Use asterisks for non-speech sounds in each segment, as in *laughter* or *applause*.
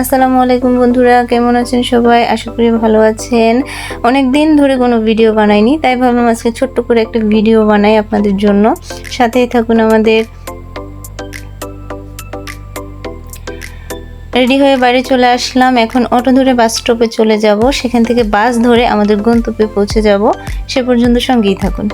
আসসালামু আলাইকুম বন্ধুরা, কেমন আছেন সবাই? আশা করি ভালো আছেন। অনেক দিন ধরে কোনো ভিডিও বানাইনি, তাই ভাবলাম আজকে ছোট্ট করে একটা ভিডিও বানাই আপনাদের জন্য। সাথেই থাকুন আমাদের। রেডি হয়ে বাড়ি চলে আসলাম। এখন অটো ধরে বাস স্টপে চলে যাব। সেখান থেকে বাস ধরে আমাদের গন্তব্যে পৌঁছে যাব। সে পর্যন্ত সঙ্গেই থাকুন।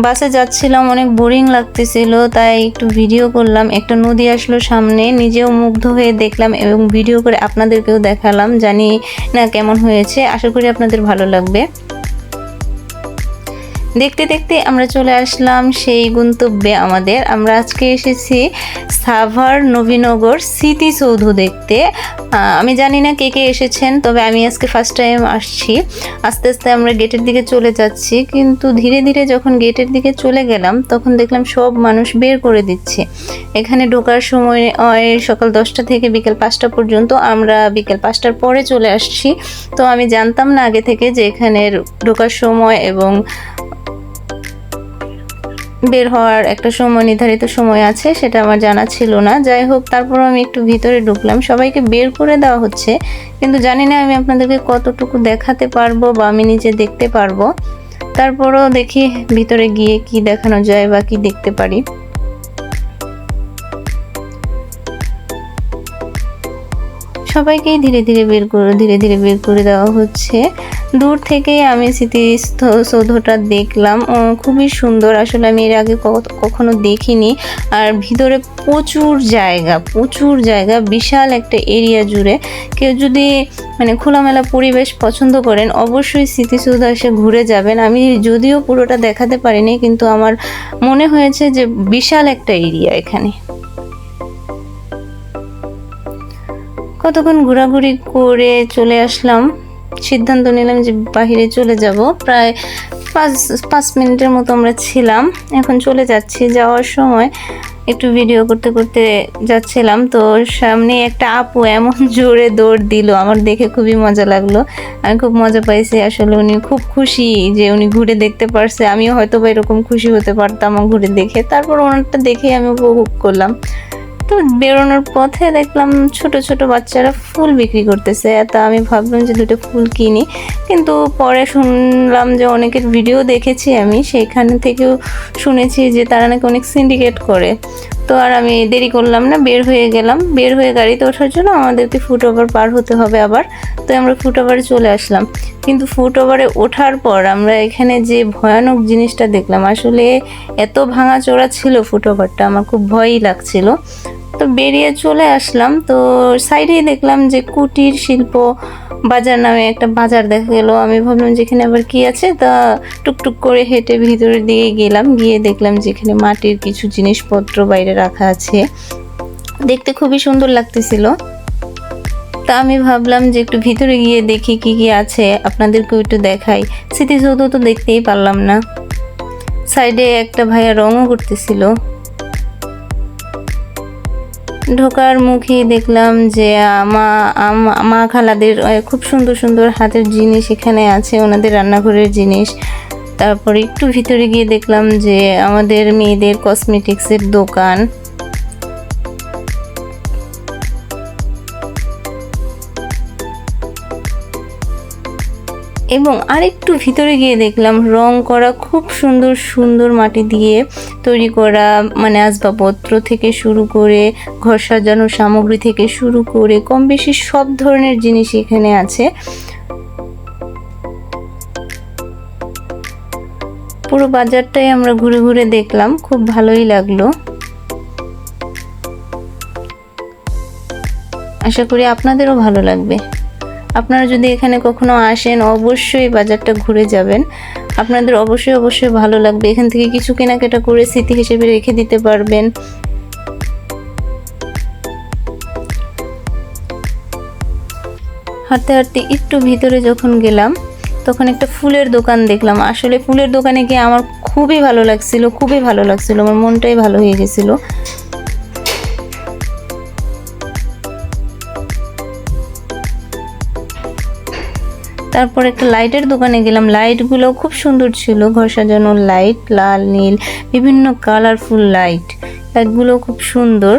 বাসে যাচ্ছিলাম, অনেক বোরিং লাগতেছিল, তাই একটু ভিডিও করলাম। একটা নদী আসলো সামনে, নিজেও মুগ্ধ হয়ে দেখলাম এবং ভিডিও করে আপনাদেরকেও দেখালাম। জানি না কেমন হয়েছে, আশা করি আপনাদের ভালো লাগবে। দেখতে দেখতে আমরা চলে আসলাম সেই গন্তব্যে আমাদের। আমরা আজকে এসেছি সাভার নবীনগর স্মৃতিসৌধ দেখতে। আমি জানি না কে কে এসেছেন, তবে আমি আজকে ফার্স্ট টাইম আসছি। আস্তে আস্তে আমরা গেটের দিকে চলে যাচ্ছি, কিন্তু ধীরে ধীরে যখন গেটের দিকে চলে গেলাম, তখন দেখলাম সব মানুষ বের করে দিচ্ছে। এখানে ঢোকার সময় সকাল দশটা থেকে বিকেল পাঁচটা পর্যন্ত আমরা বিকেল পাঁচটার পরে চলে আসছি। তো আমি জানতাম না আগে থেকে যে এখানে ঢোকার সময় এবং বের হওয়ার একটা সময়, নির্ধারিত সময় আছে, সেটা আমার জানা ছিল না। যাই হোক, তারপর আমি একটু ভিতরে ঢুকলাম। সবাইকে বের করে দেওয়া হচ্ছে, কিন্তু জানি না আমি আপনাদেরকে কতটুকু দেখাতে পারব বা আমি নিজে দেখতে পারব। তারপরও দেখি ভিতরে গিয়ে কি দেখানো যায় বা কি দেখতে পারি। সবাইকেই ধীরে ধীরে বের করে, ধীরে ধীরে বের করে দেওয়া হচ্ছে। দূর থেকেই আমি স্মৃতিসৌধটা দেখলাম। খুবই সুন্দর। আসলে আমি এর আগে কখনো দেখিনি। আর ভিতরে প্রচুর জায়গা প্রচুর জায়গা, বিশাল একটা এরিয়া জুড়ে। কেউ যদি মানে খোলামেলা পরিবেশ পছন্দ করেন, অবশ্যই স্মৃতিসৌধ এসে ঘুরে যাবেন। আমি যদিও পুরোটা দেখাতে পারিনি, কিন্তু আমার মনে হয়েছে যে বিশাল একটা এরিয়া এখানে। কতক্ষণ ঘোরাঘুরি করে চলে আসলাম। সিদ্ধান্ত নিলাম যে বাহিরে চলে যাব। প্রায় পাঁচ পাঁচ মিনিটের মতো আমরা ছিলাম। এখন চলে যাচ্ছি। যাওয়ার সময় একটু ভিডিও করতে করতে যাচ্ছিলাম। তো সামনে একটা আপু এমন *laughs* জোরে দৌড় দিল। আমার দেখে খুবই মজা লাগল। আমি খুব মজা পাইছি। আসলে উনি খুব খুশি যে উনি ঘুরে দেখতে পারছে। আমিও হয়তো বা এরকম খুশি হতে পারতাম ঘুরে দেখে। তারপর ওনারটা দেখে আমি উপভোগ করলাম। তো বেরোনোর পথে দেখলাম ছোট ছোট বাচ্চারা ফুল বিক্রি করতেছে। তা আমি ভাবলাম যে দুটো ফুল কিনি। কিন্তু পরে শুনলাম যে অনেকের ভিডিও দেখেছি আমি, সেখান থেকেও শুনেছি যে তারা নাকি অনেক সিন্ডিকেট করে। তো আর আমি দেরি করলাম না, বের হয়ে গেলাম। বের হয়ে গাড়িতে ওঠার জন্য আমাদেরকে ফুট ওভার পার হতে হবে আবার। তো আমরা ফুট ওভারে চলে আসলাম। কিন্তু ফুট ওভারে ওঠার পর আমরা এখানে যে ভয়ানক জিনিসটা দেখলাম, আসলে এত ভাঙাচোরা ছিল ফুট ওভারটা আমার খুব ভয়ই লাগছিল। তো বেরিয়ে চলে আসলাম। তো সাইডেই দেখলাম যে কুটির শিল্প বাজার নামে একটা বাজার দেখা গেল। আমি ভাবলাম যেখানে আবার কি আছে? তা টুকটুক করে হেঁটে ভিতরের দিকে গেলাম। গিয়ে দেখলাম যেখানে মাটির কিছু জিনিসপত্র বাইরে রাখা আছে। দেখতে খুবই সুন্দর লাগতেছিল। তা আমি ভাবলাম যে একটু ভিতরে গিয়ে দেখি কি কি আছে। আপনাদেরকেও একটু দেখাই। স্মৃতিসৌধ তো দেখতেই পারলাম না। সাইডে একটা ভাইয়া রঙও করতেছিল। ঢোকার মুখে দেখলাম যে, আমা মা খালাদের খুব সুন্দর সুন্দর হাতের জিনিস এখানে আছে, ওনাদের রান্নাঘরের জিনিস। তারপর একটু ভিতরে গিয়ে দেখলাম যে, আমাদের মেয়েদের কসমেটিক্সের দোকান। এবং আরেকটু ভিতরে গিয়ে দেখলাম রং করা খুব সুন্দর সুন্দর মাটি দিয়ে তৈরি করা মানে আসবাবপত্র থেকে শুরু করে ঘর সাজানোর সামগ্রী থেকে শুরু করে কম বেশি সব ধরনের জিনিস এখানে আছে। পুরো বাজারটাই আমরা ঘুরে ঘুরে দেখলাম, খুব ভালোই লাগল। আশা করি আপনাদেরও ভালো লাগবে। আপনারা যদি এখানে কখনো আসেন, অবশ্যই বাজারটা ঘুরে যাবেন। আপনাদের অবশ্যই অবশ্যই ভালো লাগবে। এখান থেকে কিছু কেনাকাটা করে স্মৃতি হিসেবে রেখে দিতে পারবেন। হাঁটতে হাঁটতে একটু ভিতরে যখন গেলাম, তখন একটা ফুলের দোকান দেখলাম। আসলে ফুলের দোকানে গিয়ে আমার খুবই ভালো লাগছিল, খুবই ভালো লাগছিল। আমার মনটাই ভালো হয়ে গেছিল। তারপর একটা লাইটের দোকানে গেলাম। লাইটগুলো খুব সুন্দর ছিল। ঘর সাজানোর লাইট, লাল, নীল, বিভিন্ন কালারফুল লাইট। লাইটগুলো খুব সুন্দর।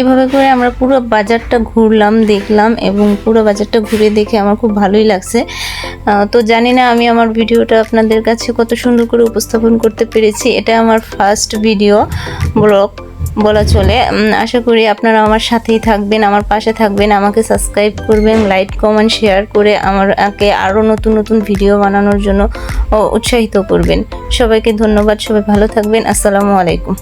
এভাবে করে আমরা পুরো বাজারটা ঘুরলাম, দেখলাম এবং পুরো বাজারটা ঘুরে দেখে আমার খুব ভালোই লাগছে। তো জানি না আমি আমার ভিডিওটা আপনাদের কাছে কত সুন্দর করে উপস্থাপন করতে পেরেছি। এটা আমার ফার্স্ট ভিডিও ব্লগ বলা চলে। আশা করি আপনারা আমার সাথেই থাকবেন, আমার পাশে থাকবেন, আমাকে সাবস্ক্রাইব করবেন লাইক কমেন্ট শেয়ার করে আমাকে আরও নতুন নতুন ভিডিও বানানোর জন্য উৎসাহিত করবেন। সবাইকে ধন্যবাদ, সবাই ভালো থাকবেন। আসসালামু আলাইকুম।